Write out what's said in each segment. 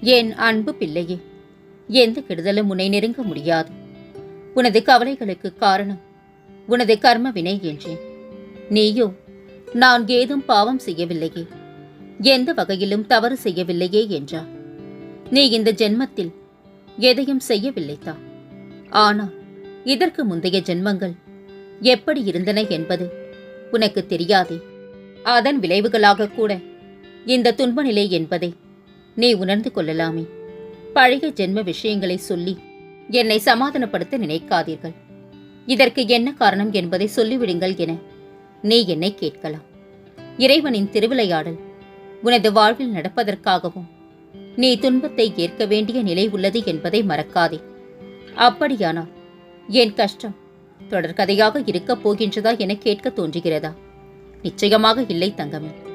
என் அன்பு பிள்ளையே? எந்த கெடுதலும் உன்னை நெருங்க முடியாது. உனது கவலைகளுக்கு காரணம் உனது கர்ம வினை என்றேன் நீயோ நான் ஏதும் பாவம் செய்யவில்லையே. எந்த வகையிலும் தவறு செய்யவில்லையே என்றார் நீ இந்த ஜென்மத்தில் எதையும் செய்யவில்லைதான் ஆனால் இதற்கு முந்தைய ஜென்மங்கள் எப்படி இருந்தன என்பது உனக்கு தெரியாதே. அதன் விளைவுகளாக கூட இந்த துன்பநிலை என்பதை நீ உணர்ந்து கொள்ளலாமே. பழைய ஜென்ம விஷயங்களை சொல்லி என்னை சமாதானப்படுத்த நினைக்காதீர்கள். இதற்கு என்ன காரணம் என்பதை சொல்லிவிடுங்கள் என நீ என்னை கேட்கலாம். இறைவனின் திருவிளையாடல் உனது வாழ்வில் நடப்பதற்காகவும் நீ துன்பத்தை ஏற்க வேண்டிய நிலை உள்ளது என்பதை மறக்காதே. அப்படியானால் என் கஷ்டம் தொடர்கதையாக இருக்கப் போகின்றதா என கேட்க தோன்றுகிறதா? நிச்சயமாக இல்லை தங்கமே.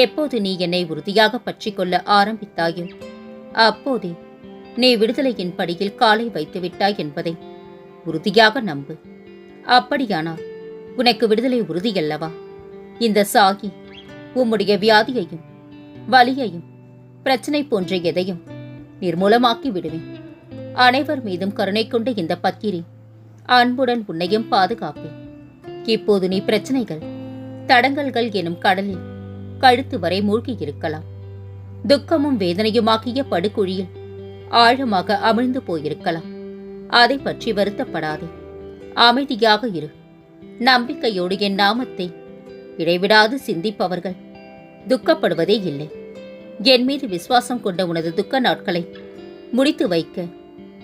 எப்போது நீ என்னை உறுதியாக பற்றிக்கொள்ள ஆரம்பித்தாயோ அப்போதே நீ விடுதலையின் படியில் காலை வைத்துவிட்டாய் என்பதை உறுதியாக நம்பு. அப்படியானால் உனக்கு விடுதலை உறுதியல்லவா? இந்த சாகி உம்முடைய வியாதியையும் வலியையும் பிரச்சனை போன்ற எதையும் நிர்மூலமாக்கி விடுவேன். அனைவர் மீதும் கருணை கொண்ட இந்த பக்கிரி அன்புடன் உன்னையும் பாதுகாப்பேன். இப்போது நீ பிரச்சனைகள் தடங்கல்கள் எனும் கடலில் கழுத்து வரை மூழ்கி இருக்கலாம் துக்கமும் வேதனையுமாகிய படுகுழியில் ஆழமாக அமிழ்ந்து போயிருக்கலாம். அதை பற்றி வருத்தப்படாதே. அமைதியாக இரு. நம்பிக்கையோடு என் நாமத்தை இடைவிடாது சிந்திப்பவர்கள். துக்கப்படுவதே இல்லை. என் மீது விசுவாசம் கொண்ட உனது துக்க நாட்களை முடித்து வைக்க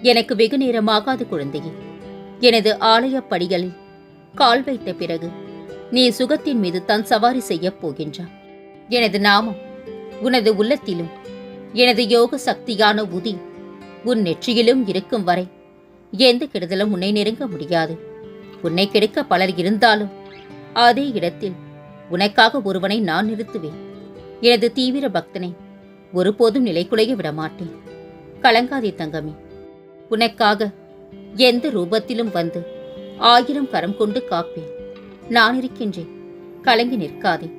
எனக்கு வெகு நேரமாகாது குழந்தையே. எனது ஆலயப் படிகளில் கால் வைத்த பிறகு நீ சுகத்தின் மீது தான் சவாரி செய்யப் போகின்றாய். எனது நாமம் உனது உள்ளத்திலும் எனது யோக சக்தியான உதி உன் நெற்றியிலும் இருக்கும் வரை எந்த கெடுதலும் உன்னை நெருங்க முடியாது. உன்னை கெடுக்க பலர் இருந்தாலும் அதே இடத்தில் உனக்காக ஒருவனை நான் நிறுத்துவேன். எனது தீவிர பக்தனை ஒருபோதும் நிலைகுலைய விடமாட்டேன். கலங்காதே தங்கமே உனக்காக எந்த ரூபத்திலும் வந்து ஆயிரம் கரம் கொண்டு காப்பேன். நான் இருக்கின்றேன் கலங்கி நிற்காதே.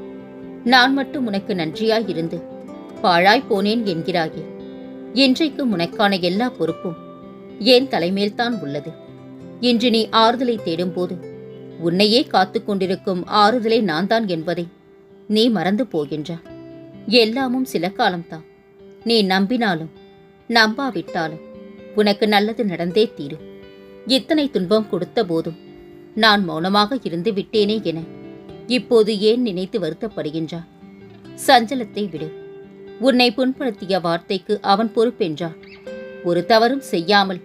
நான் மட்டும் உனக்கு நன்றியாயிருந்து பாழாய் போனேன் என்கிறாயே. இன்றைக்கு உனக்கான எல்லா பொறுப்பும் என் தலைமேல்தான் உள்ளது? இன்று நீ ஆறுதலை தேடும்போது உன்னையே காத்துக் கொண்டிருக்கும் ஆறுதலை நான் தான் என்பதை நீ மறந்து போகின்றா. எல்லாமும் சில காலம்தான். நீ நம்பினாலும் நம்பாவிட்டாலும் உனக்கு நல்லது நடந்தே தீரும். இத்தனை துன்பம் கொடுத்த போதும் நான் மௌனமாக இருந்து விட்டேனே என இப்போது ஏன் நினைத்து வருத்தப்படுகின்றார் சஞ்சலத்தை விடு. உன்னை புண்படுத்திய வார்த்தைக்கு அவன் பொறுப்பென்றான் ஒரு தவறும் செய்யாமல்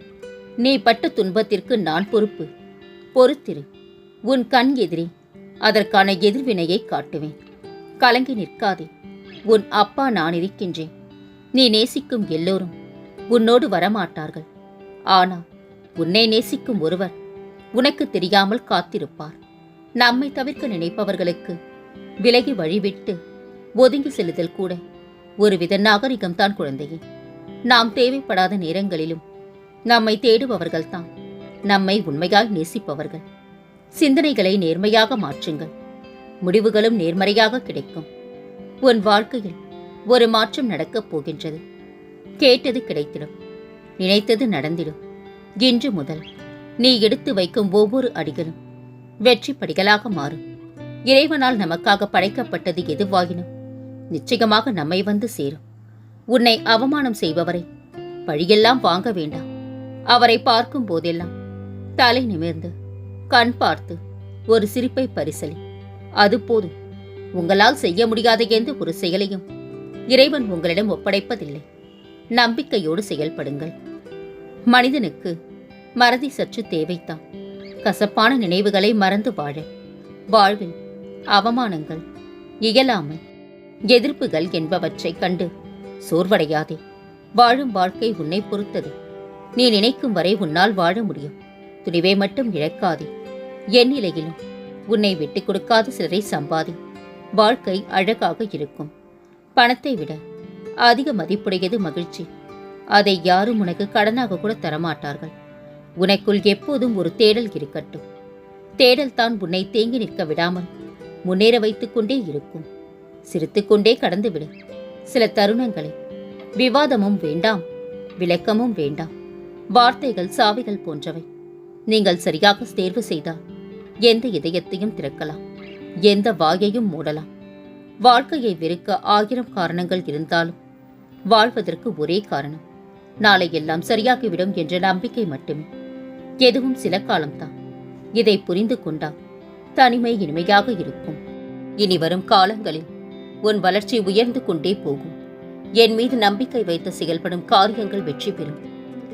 நீ பட்ட துன்பத்திற்கு நான் பொறுப்பு. பொறுத்திரு. உன் கண் எதிரே. அதற்கான எதிர்வினையை காட்டுவேன். கலங்கி நிற்காதே. உன் அப்பா நான் இருக்கின்றேன். நீ நேசிக்கும் எல்லோரும் உன்னோடு வரமாட்டார்கள். ஆனால் உன்னை நேசிக்கும் ஒருவர் உனக்கு தெரியாமல் காத்திருப்பார். நம்மை தவிர்க்க நினைப்பவர்களுக்கு விலகி வழிவிட்டு ஒதுங்கி செல்லுதல் கூட ஒருவித நாகரிகம்தான் குழந்தையே. நாம் தேவைப்படாத நேரங்களிலும் நம்மை தேடுபவர்கள்தான். நம்மை உண்மையாய் நேசிப்பவர்கள். சிந்தனைகளை நேர்மையாக மாற்றுங்கள். முடிவுகளும் நேர்மறையாக கிடைக்கும். உன் வாழ்க்கையில் ஒரு மாற்றம் நடக்கப் போகின்றது. கேட்டது கிடைத்திடும். நினைத்தது நடந்திடும். இன்று முதல் நீ எடுத்து வைக்கும் ஒவ்வொரு அடிகளும் வெற்றி படிகளாக மாறும். இறைவனால் நமக்காக படைக்கப்பட்டது எதுவாயினும் நிச்சயமாக நம்மை வந்து சேரும். உன்னை அவமானம் செய்பவரை பழியெல்லாம் வாங்க வேண்டாம். அவரை பார்க்கும் போதெல்லாம் தலை நிமிர்ந்து கண் பார்த்து ஒரு சிரிப்பை பரிசலி அது போதும். உங்களால் செய்ய முடியாத எந்த ஒரு செயலையும் இறைவன் உங்களிடம் ஒப்படைப்பதில்லை. நம்பிக்கையோடு செயல்படுங்கள். மனிதனுக்கு மறதி சற்று தேவைத்தான். கசப்பான நினைவுகளை மறந்து வாழ. வாழ்வில் அவமானங்கள் இயலாமை எதிர்ப்புகள் என்பவற்றைக் கண்டு சோர்வடையாதே. வாழும் வாழ்க்கை உன்னை பொறுத்தது. நீ நினைக்கும் வரை உன்னால் வாழ முடியும். துணிவை மட்டும் இழக்காதே. என் நிலையிலும் உன்னை விட்டுக் கொடுக்காத சிலரை சம்பாதி. வாழ்க்கை அழகாக இருக்கும். பணத்தை விட அதிக மதிப்புடையது மகிழ்ச்சி. அதை யாரும் உனக்கு கடனாக கூட தரமாட்டார்கள். உனக்குள் எப்போதும் ஒரு தேடல் இருக்கட்டும். தேடல் தான் உன்னை தேங்கி நிற்க விடாமல் முன்னேற வைத்துக் கொண்டே இருக்கும். சிரித்துக்கொண்டே கடந்துவிடு. சில தருணங்களை. விவாதமும் வேண்டாம். விளக்கமும் வேண்டாம். வார்த்தைகள் சாவிகள் போன்றவை. நீங்கள் சரியாக தேர்வு செய்தால் எந்த இதயத்தையும் திறக்கலாம். எந்த வாயையும் மூடலாம். வாழ்க்கையை வெறுக்க ஆயிரம் காரணங்கள் இருந்தாலும் வாழ்வதற்கு ஒரே காரணம். நாளை எல்லாம் சரியாகிவிடும் என்ற நம்பிக்கை மட்டுமே. எதுவும் சில காலம்தான். இதை புரிந்து கொண்டால் தனிமை இனிமையாக இருக்கும். இனி வரும் காலங்களில் உன் வளர்ச்சி உயர்ந்து கொண்டே போகும். என் மீது நம்பிக்கை வைத்து செயல்படும் காரியங்கள் வெற்றி பெறும்.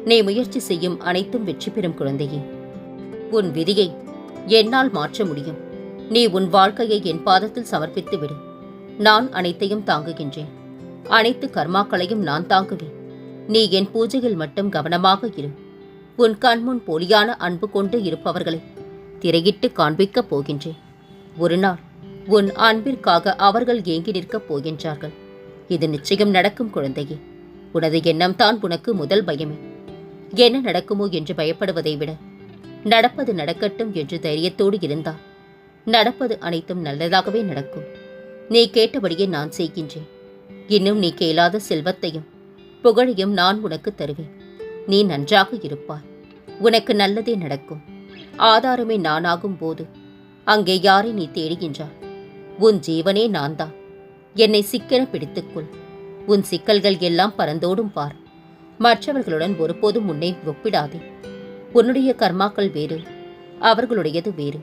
நீ முயற்சி செய்யும் அனைத்தும் வெற்றி பெறும் குழந்தையே. உன் விதியை என்னால் மாற்ற முடியும். நீ உன் வாழ்க்கையை என் பாதத்தில் சமர்ப்பித்து விடு. நான் அனைத்தையும் தாங்குகின்றேன். அனைத்து கர்மாக்களையும் நான் தாங்குவேன். நீ என் பூஜையில் மட்டும் கவனமாக இரு. உன் கண்முன் போலியான அன்பு கொண்டு இருப்பவர்களை திரையிட்டு காண்பிக்கப் போகின்றேன். ஒரு நாள் உன் அன்பிற்காக அவர்கள் ஏங்கி நிற்கப் போகின்றார்கள். இது நிச்சயம் நடக்கும் குழந்தையே. உனது எண்ணம் தான் உனக்கு முதல் பயமே. என்ன நடக்குமோ என்று பயப்படுவதை விட நடப்பது நடக்கட்டும் என்று தைரியத்தோடு இருந்தால் நடப்பது அனைத்தும் நல்லதாகவே நடக்கும். நீ கேட்டபடியே நான் செய்கின்றேன். இன்னும் நீ கேளாத செல்வத்தையும் புகழையும் நான் உனக்கு தருவேன். நீ நன்றாக இருப்பாய். உனக்கு நல்லதே நடக்கும். ஆதாரமே நானாகும் போது அங்கே யாரை நீ தேடுகின்றாய்? உன் ஜீவனே நான்தான் என்னை சிக்கென பிடித்துக்கொள். உன் சிக்கல்கள் எல்லாம் பறந்தோடும் பார். மற்றவர்களுடன் ஒருபோதும் உன்னை ஒப்பிடாதே. உன்னுடைய கர்மாக்கள் வேறு அவர்களுடையது வேறு.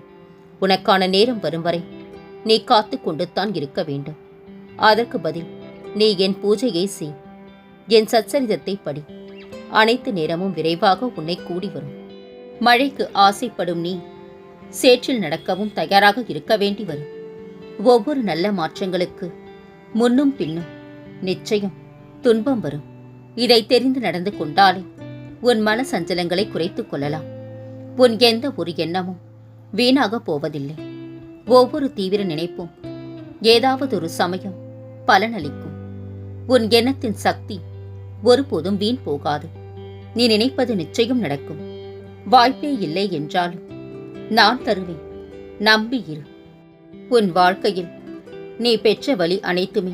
உனக்கான நேரம் வரும் வரை நீ காத்து கொண்டுத்தான் இருக்க வேண்டும். அதற்கு பதில் நீ என் பூஜையை செய். என் சச்சரிதத்தை படி. அனைத்து நேரமும் விரைவாக உன்னை கூடி வரும் மழைக்கு ஆசைப்படும் நீ சேற்றில் நடக்கவும் தயாராக இருக்க வேண்டி வரும். ஒவ்வொரு நல்ல மாற்றங்களுக்கு முன்னும் பின்னும் நிச்சயம் துன்பம் வரும். இதை தெரிந்து நடந்து கொண்டாலே உன் மன சஞ்சலங்களை குறைத்துக் கொள்ளலாம். உன் எந்த ஒரு எண்ணமும் வீணாக போவதில்லை. ஒவ்வொரு தீவிர நினைப்பும் ஏதாவது ஒரு சமயம் பலனளிக்கும். உன் எண்ணத்தின் சக்தி ஒருபோதும் வீண் போகாது. நீ நினைப்பது நிச்சயம் நடக்கும். வாய்ப்பே இல்லை என்றாலும் நான் தருவேன். நம்பி இரு. உன் வாழ்க்கையில் நீ பெற்ற வழி அனைத்துமே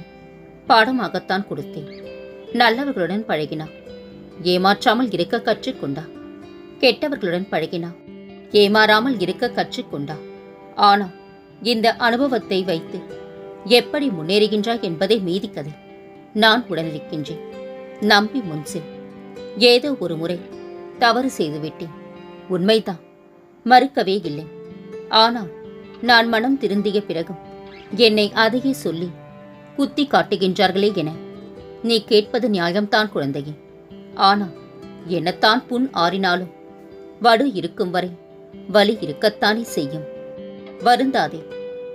பாடமாகத்தான் கொடுத்தேன். நல்லவர்களுடன் பழகினா ஏமாற்றாமல் இருக்க கற்றுக்கொண்டா. கெட்டவர்களுடன் பழகினா ஏமாறாமல் இருக்க கற்றுக்கொண்டா. ஆனால் இந்த அனுபவத்தை வைத்து எப்படி முன்னேறுகின்றாய் என்பதை மீதி கதை. நான் உடனிருக்கின்றேன். நம்பி முன்சில் ஏதோ ஒரு முறை தவறு செய்துவிட்டேன். உண்மைதான். மறுக்கவே இல்லை. ஆனால் நான் மனம் திருந்திய பிறகும் என்னை அதையே சொல்லி குத்தி காட்டுகின்றார்களே என நீ கேட்பது நியாயம்தான் குழந்தையே. ஆனால் என்னத்தான் புண் ஆறினாலும் வடு இருக்கும் வரை வலி இருக்கத்தானே செய்யும். வருந்தாதே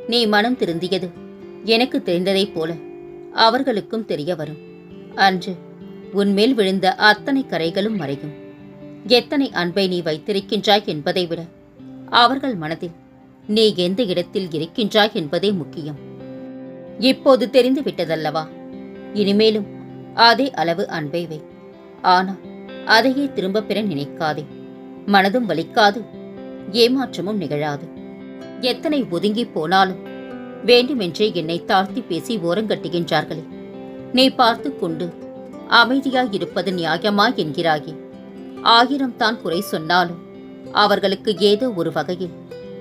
நீ மனம் திருந்தியது எனக்கு தெரிந்ததைப் போல அவர்களுக்கும் தெரிய வரும். அன்று உன்மேல் விழுந்த அத்தனை கரைகளும் மறையும். எத்தனை அன்பை நீ வைத்திருக்கின்றாய் என்பதை விட அவர்கள் மனதில் நீ எந்த இடத்தில் இருக்கின்றாய் என்பதே முக்கியம். இப்போது தெரிந்து விட்டதல்லவா? இனிமேலும் அதே அளவு அன்பை வை. ஆனால் அதையே திரும்ப பெற நினைக்காதே. மனதும் வலிக்காது ஏமாற்றமும் நிகழாது. எத்தனை ஒதுங்கி போனாலும் வேண்டுமென்றே என்னை தாழ்த்தி பேசி ஓரங்கட்டுகின்றார்களே. நீ பார்த்து கொண்டு அமைதியாயிருப்பது நியாயமா என்கிறாயே. ஆயிரம் தான் குறை சொன்னாலும் அவர்களுக்கு ஏதோ ஒரு வகையில்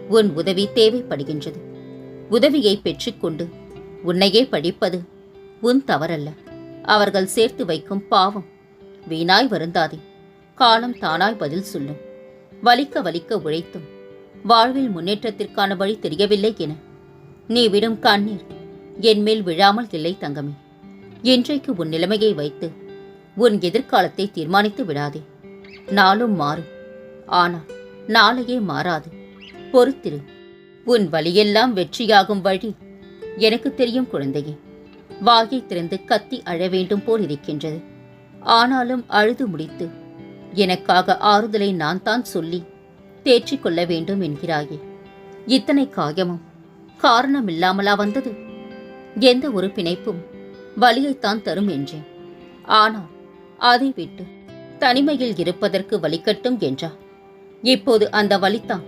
உன் உதவி தேவைப்படுகின்றது. உதவியை பெற்றுக்கொண்டு உன்னையே படிப்பது உன் தவறல்ல. அவர்கள் சேர்த்து வைக்கும் பாவம் வீணாய் வருந்தாதே. காலம் தானாய் பதில் சொல்லும். வலிக்க வலிக்க உழைத்தும். வாழ்வில் முன்னேற்றத்திற்கான வழி தெரியவில்லை என. நீ விடும் கண்ணீர் என் மேல் விழாமல் இல்லை தங்கமே. இன்றைக்கு உன் நிலைமையை வைத்து உன் எதிர்காலத்தை தீர்மானித்து விடாதே. நாளும் மாறும். ஆனால் நாளையே மாறாது. பொறுத்திரு. உன் வழியெல்லாம் வெற்றியாகும் வழி எனக்கு தெரியும் குழந்தையே. வாயை திறந்து கத்தி அழ வேண்டும் போல் இருக்கின்றது. ஆனாலும் அழுது முடித்து எனக்காக ஆறுதலை நான் தான் சொல்லி தேற்றிக்கொள்ள வேண்டும் என்கிறாயே. இத்தனை காயமும் காரணமில்லாமலா வந்தது? எந்த ஒரு பிணைப்பும் வலியைத்தான் தரும் என்றேன். ஆனால் அதை விட்டு தனிமையில் இருப்பதற்கு வலிக்கட்டும் என்றார் இப்போது அந்த வலித்தான்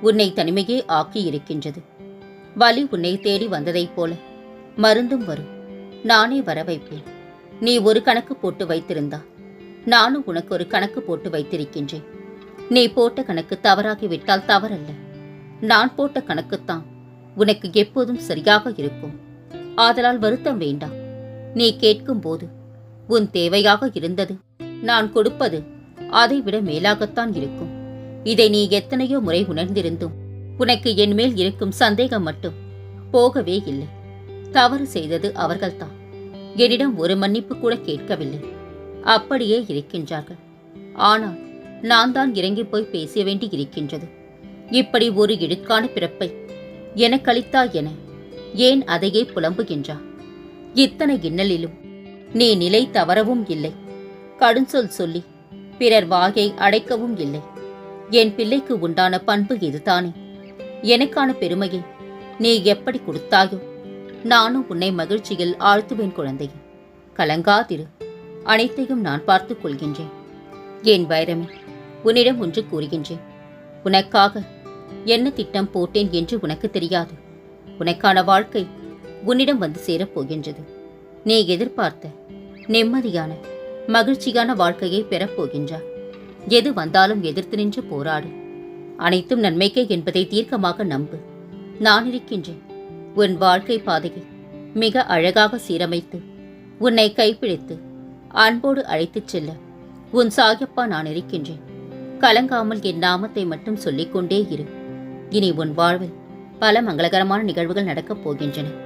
உன்னை தனிமையே ஆக்கி இருக்கின்றது. வலி உன்னை தேடி வந்ததைப் போல மருந்தும் வரும். நானே வர வைப்பேன். நீ ஒரு கணக்கு போட்டு வைத்திருந்தா நானும் உனக்கு ஒரு கணக்கு போட்டு வைத்திருக்கின்றேன். நீ போட்ட கணக்கு தவறாகிவிட்டால் தவறல்ல. நான் போட்ட கணக்குத்தான் உனக்கு எப்போதும் சரியாக இருக்கும். ஆதலால் வருத்தம் வேண்டாம். நீ கேட்கும்போது உன் தேவையாக இருந்தது. நான் கொடுப்பது அதைவிட மேலாகத்தான் இருக்கும். இதை நீ எத்தனையோ முறை உணர்ந்திருந்தும் உனக்கு என்மேல் இருக்கும் சந்தேகம் மட்டும் போகவே இல்லை. தவறு செய்தது அவர்கள்தான். என்னிடம் ஒரு மன்னிப்பு கூட கேட்கவில்லை. அப்படியே இருக்கின்றார்கள். ஆனால் நான் தான் இறங்கி போய் பேச வேண்டி இருக்கின்றது. இப்படி ஒரு இடுக்கான பிறப்பை எனக்களித்தா என ஏன் அதையே புலம்புகின்றா? இத்தனை இன்னலிலும் நீ நிலை தவறவும் இல்லை. கடுஞ்சொல் சொல்லி பிறர் வாயை அடைக்கவும் இல்லை. என் பிள்ளைக்கு உண்டான பண்பு இதுதானே. எனக்கான பெருமையை நீ எப்படி கொடுத்தாயோ நானும் உன்னை மகிழ்ச்சியில் ஆழ்த்துவேன் குழந்தையே. கலங்காதிரு அனைத்தையும் நான் பார்த்துக் கொள்கின்றேன். என் வைரமே உன்னிடம் ஒன்று கூறுகின்றேன். உனக்காக என்ன திட்டம் போட்டேன் என்று உனக்கு தெரியாது. உனக்கான வாழ்க்கை உன்னிடம் வந்து சேரப் போகின்றது. நீ எதிர்பார்த்த நிம்மதியான மகிழ்ச்சியான வாழ்க்கையை பெறப்போகின்றாய் எது வந்தாலும் எதிர்த்து நின்று போராடு. அனைத்தும் நன்மைக்கே என்பதை தீர்க்கமாக நம்பு. நான் இருக்கின்றேன். உன் வாழ்க்கை பாதையை மிக அழகாக சீரமைத்து உன்னை கைப்பிடித்து அன்போடு அழைத்துச் செல்ல உன் சாயப்பா நான் இருக்கின்றேன். கலங்காமல் என் நாமத்தை மட்டும் சொல்லிக்கொண்டே இரு. இனி உன் வாழ்வில் பல மங்களகரமான நிகழ்வுகள் நடக்கப் போகின்றன.